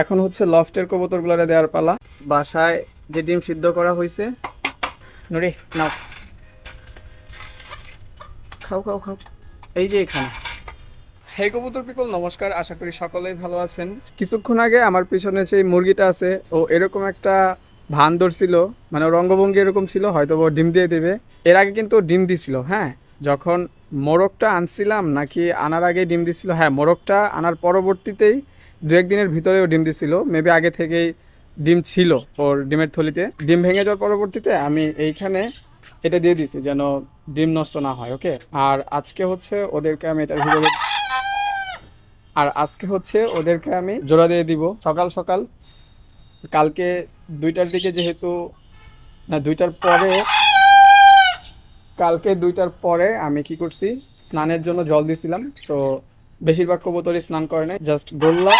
এখন হচ্ছে লফটের কবুতরগুলোরে দেওয়ার পালা। বাসায় যে ডিম সিদ্ধ করা হয়েছে নুরি নাও। খাও খাও খাও। এই যে এখানে। হে কবুতর পিপল নমস্কার। আশা করি সকলেই ভালো আছেন। কিছুক্ষণ আগে আমার পিছনে যে মুরগিটা আছে ও এরকম একটা ভান ধরছিল মানে ওর অঙ্গভঙ্গি এরকম ছিল হয়তো ও ডিম দিয়ে দেবে। এর আগে কিন্তু ডিম দিছিল হ্যাঁ? যখন মোরগটা আনছিলাম নাকি আনার আগে ডিম দিছিল? হ্যাঁ মোরগটা আনার পরবর্তীতেই দু একদিনের ভিতরেও ডিম দিছিল। মেবি আগে থেকেই ডিম ছিল ওর ডিমের থলিতে। ডিম ভেঙে যাওয়ার পরবর্তীতে আমি এইখানে এটা দিয়ে দিছি যেন ডিম নষ্ট না হয় ওকে আর আজকে হচ্ছে ওদেরকে আমি এটার ভিতরে আর আজকে হচ্ছে ওদেরকে আমি জোড়া দিয়ে দিব। সকাল সকাল। কালকে দুইটার দিকে যেহেতু, না, দুইটার পরে, কালকে দুইটার পরে আমি কি করছি? স্নানের জন্য জল দিছিলাম, তো বেশিরভাগ কবুতরই স্নান করে নাই জাস্ট গোল্লা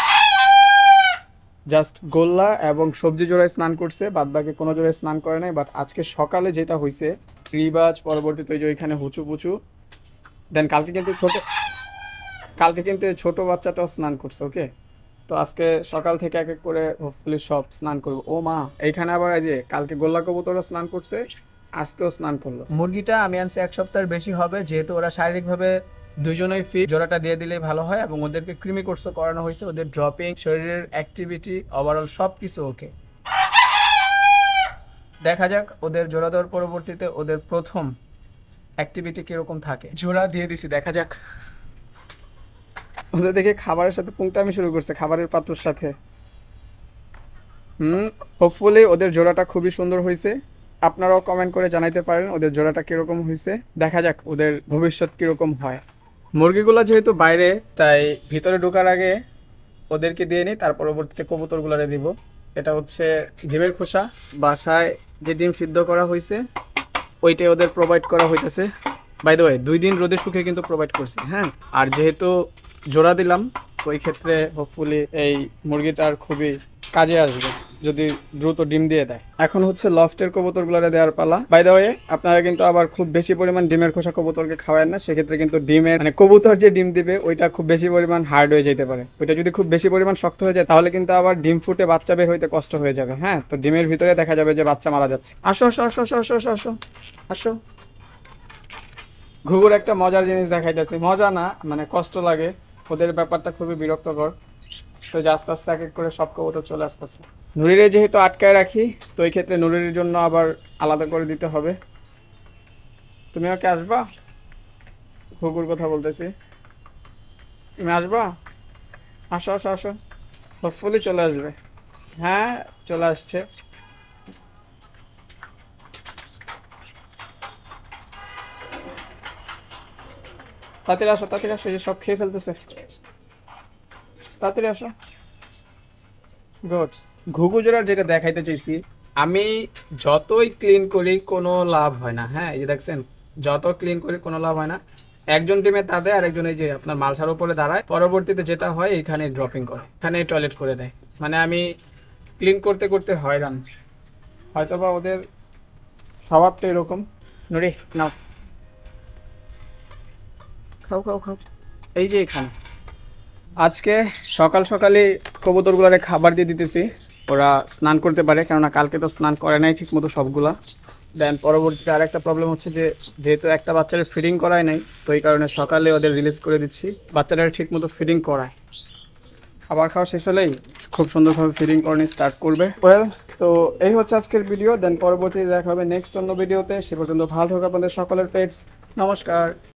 জাস্ট গোল্লা এবং সবজি জোড়ায় স্নান করছে বাদ বাকি কোনো জোড়ায় স্নান করে নাই বাট আজকে সকালে যেটা হয়েছে রিবাজ পরবর্তীতে ওই যে ওইখানে হুচু পুচু দেন কালকে কিন্তু ছোট, কালকে কিন্তু ছোট বাচ্চাটাও স্নান করছে ওকে তো আজকে সকাল থেকে এক এক করে হোপফুলি সব স্নান করব। ও মা, এইখানে আবার এই যে কালকে গোল্লা কবুতরও স্নান করছে, আজকেও স্নান করল। মুরগিটা আমি আনছি এক সপ্তাহের বেশি হবে, যেহেতু ওরা শারীরিকভাবে দুজনেই ফি জোড়াটা দিয়ে দিলে ভালো হয় এবং ওদেরকে কৃমি কোর্সও করানো হয়েছে ওদের ড্রপিং শরীরের অ্যাক্টিভিটি ওভারঅল সব কিছু ওকে দেখা যাক ওদের জোড়া দেওয়ার পরবর্তীতে ওদের প্রথম অ্যাক্টিভিটি কীরকম থাকে। জোড়া দিয়ে দিছি দেখা যাক। ওদের দেখে খাবারের সাথে পুংটামি শুরু করছে খাবারের পাত্রর সাথে। হুম হোপফুলি ওদের জোড়াটা খুবই সুন্দর হয়েছে। আপনারাও কমেন্ট করে জানাইতে পারেন ওদের জোড়াটা কীরকম হয়েছে। দেখা যাক ওদের ভবিষ্যৎ কীরকম হয়। মুরগিগুলো যেহেতু বাইরে, তাই ভিতরে ঢোকার আগে ওদেরকে দিয়ে নিই, তার পরবর্তীতে কবুতরগুলোরে দিব। এটা হচ্ছে ডিমের খোসা। বাসায় যে ডিম সিদ্ধ করা হয়েছে ওইটাই ওদের প্রোভাইড করা হইতেছে। বাই দ্য ওয়ে দুই দিন রোদে শুকিয়ে কিন্তু প্রোভাইড করছি হ্যাঁ? আর যেহেতু জোড়া দিলাম, ওই ক্ষেত্রে হোপফুলি এই মুরগিটার খুবই কাজে আসবে। যদি দ্রুত ডিম দিয়ে দেয়। এখন হচ্ছে লফটের কবুতরগুলোরে দেওয়ার পালা। বাই দ্য ওয়ে আপনারা কিন্তু আবার খুব বেশি পরিমাণ ডিমের খোসা কবুতরকে খাওয়ায় না, সেক্ষেত্রে কিন্তু ডিমের মানে কবুতর যে ডিম দিবে, ওইটা খুব বেশি পরিমাণ হার্ড হয়ে যেতে পারে। ওইটা যদি খুব বেশি পরিমাণ শক্ত হয়ে যায়, তাহলে কিন্তু আবার ডিম ফুটে বাচ্চা বের হইতে কষ্ট হয়ে যাবে হ্যাঁ? তো ডিমের ভিতরে দেখা যাবে যে বাচ্চা মারা যাচ্ছে। আসো আসো আসো আসো আসো আসো আসো আসো। ঘুঘুর একটা মজার জিনিস দেখাইতেছে। মজা না মানে কষ্ট লাগে। ওদের ব্যাপারটা খুবই বিরক্তকর। তো আস্তে আস্তে এক এক করে সব কবুতর চলে আসতেছে। নুরিরে যেহেতু আটকায় রাখি, তো এই ক্ষেত্রে নুরির জন্য আবার আলাদা করে দিতে হবে। তুমি ওকে আসবা? ঘুঘুর কথা বলতেছি। তুমি আসবা? আসো আসো আসো। হোপফুলি চলে আসবে। হ্যাঁ চলে আসছে। তাড়াতাড়ি আসো তাড়াতাড়ি আসো সব খেয়ে ফেলতেছে। তাড়াতাড়ি আসো। গুড ঘুঘু জোড়ার যেটা দেখাইতে চাইছি, আমি যতই ক্লিন করি, কোনো লাভ হয় না। হ্যাঁ এই দেখছেন যত ক্লিন করি, কোনো লাভ হয় না। একজন টিমে তাদের আর একজন এই যে আপনার মালসার উপরে দাঁড়ায়। পরবর্তীতে যেটা হয়, এখানে ড্রপিং করে, এখানে টয়লেট করে দেয়। মানে আমি ক্লিন করতে করতে হয়রান। হয়তোবা ওদের স্বভাবটা এরকম। নুরি, নাও। খাও খাও খাও। এই যে এখানে। আজকে সকাল সকালে কবুতরগুলোরে খাবার দিয়ে দিতেছি। ওরা স্নান করতে পারে, কেননা কালকে তো স্নান করে নাই ঠিক মতো সবগুলা। দেন পরবর্তীতে আর একটা প্রবলেম হচ্ছে যে, যেহেতু একটা বাচ্চারা ফিডিং করায় নাই, তো এই কারণে সকালে ওদের রিলিজ করে দিচ্ছি। বাচ্চারা ঠিক মতো ফিডিং করায়। খাবার খাওয়া শেষ হলেই খুব সুন্দরভাবে ফিডিং করানো স্টার্ট করবে। ওয়েল তো এই হচ্ছে আজকের ভিডিও দেন পরবর্তীতে দেখা হবে নেক্সট অন্য ভিডিওতে সে পর্যন্ত ভালো থাকুক আপনাদের সকলের পেটস নমস্কার।